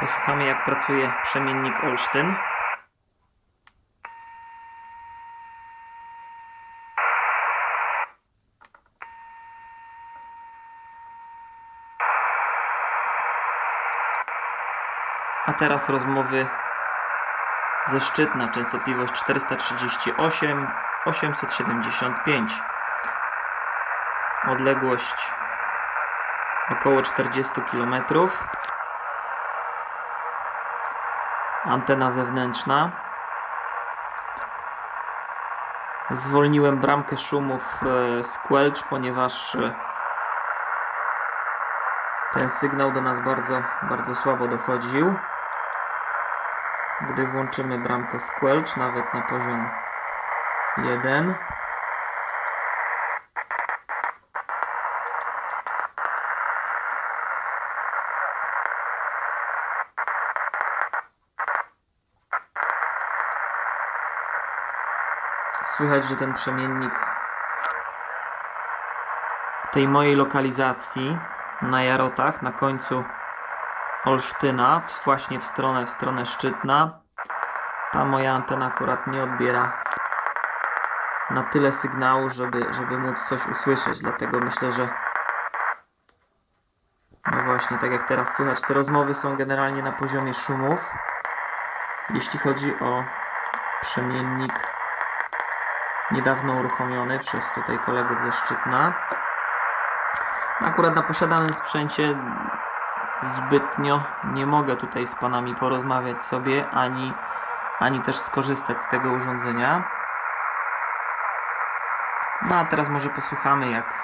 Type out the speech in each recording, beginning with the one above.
Posłuchamy jak pracuje przemiennik Olsztyn. A teraz rozmowy ze Szczytna, częstotliwość 438 875. Odległość około 40 km. Antena zewnętrzna. Zwolniłem bramkę szumów e, z Quelch, ponieważ e, ten sygnał do nas bardzo, bardzo słabo dochodził. Gdy włączymy bramkę Squelch, nawet na poziom 1, słychać, że ten przemiennik w tej mojej lokalizacji na Jarotach, na końcu Olsztyna, właśnie w stronę, w stronę Szczytna. Ta moja antena akurat nie odbiera na tyle sygnału, żeby, żeby móc coś usłyszeć, dlatego myślę, że no właśnie, tak jak teraz słychać, te rozmowy są generalnie na poziomie szumów. Jeśli chodzi o przemiennik niedawno uruchomiony przez tutaj kolegów ze Szczytna. Akurat na posiadanym sprzęcie zbytnio nie mogę tutaj z panami porozmawiać sobie, ani, ani też skorzystać z tego urządzenia. No a teraz może posłuchamy jak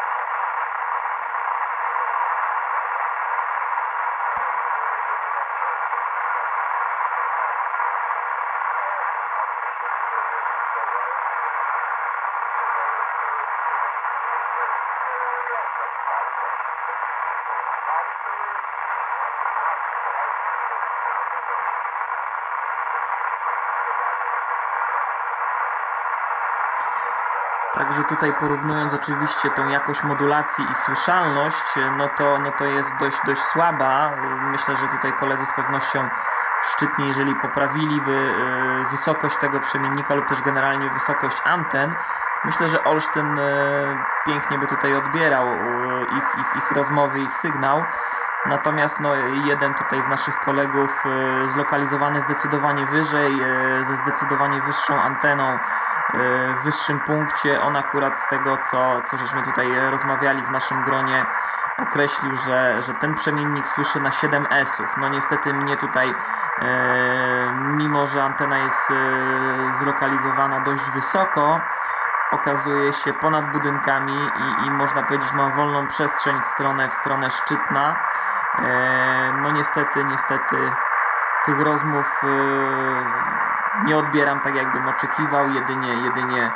Także tutaj porównując oczywiście tą jakość modulacji i słyszalność, no to, no to jest dość, dość słaba. Myślę, że tutaj koledzy z pewnością Szczytnie, jeżeli poprawiliby y, wysokość tego przemiennika lub też generalnie wysokość anten, myślę, że Olsztyn y, pięknie by tutaj odbierał y, ich, ich, ich rozmowy, ich sygnał. Natomiast no, jeden tutaj z naszych kolegów zlokalizowany zdecydowanie wyżej, ze zdecydowanie wyższą anteną, wyższym punkcie. On akurat z tego, co, co żeśmy tutaj e, rozmawiali w naszym gronie, określił, że, że ten przemiennik słyszy na 7 S-ów. No niestety mnie tutaj, e, mimo że antena jest e, zlokalizowana dość wysoko, okazuje się ponad budynkami i, i można powiedzieć mam wolną przestrzeń w stronę, w stronę Szczytna. No niestety, niestety tych rozmów nie odbieram tak jakbym oczekiwał, jedynie, jedynie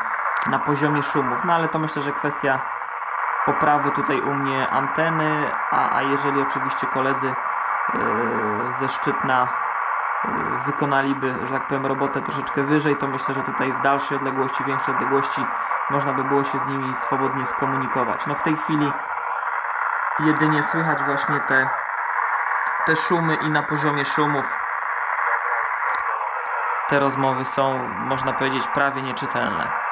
na poziomie szumów. No ale to myślę, że kwestia poprawy tutaj u mnie anteny, a, a jeżeli oczywiście koledzy e, ze Szczytna e, wykonaliby, że tak powiem, robotę troszeczkę wyżej, to myślę, że tutaj w dalszej odległości, większej odległości można by było się z nimi swobodnie skomunikować. No w tej chwili jedynie słychać właśnie te, te szumy i na poziomie szumów te rozmowy są, można powiedzieć, prawie nieczytelne.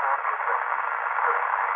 Thank you.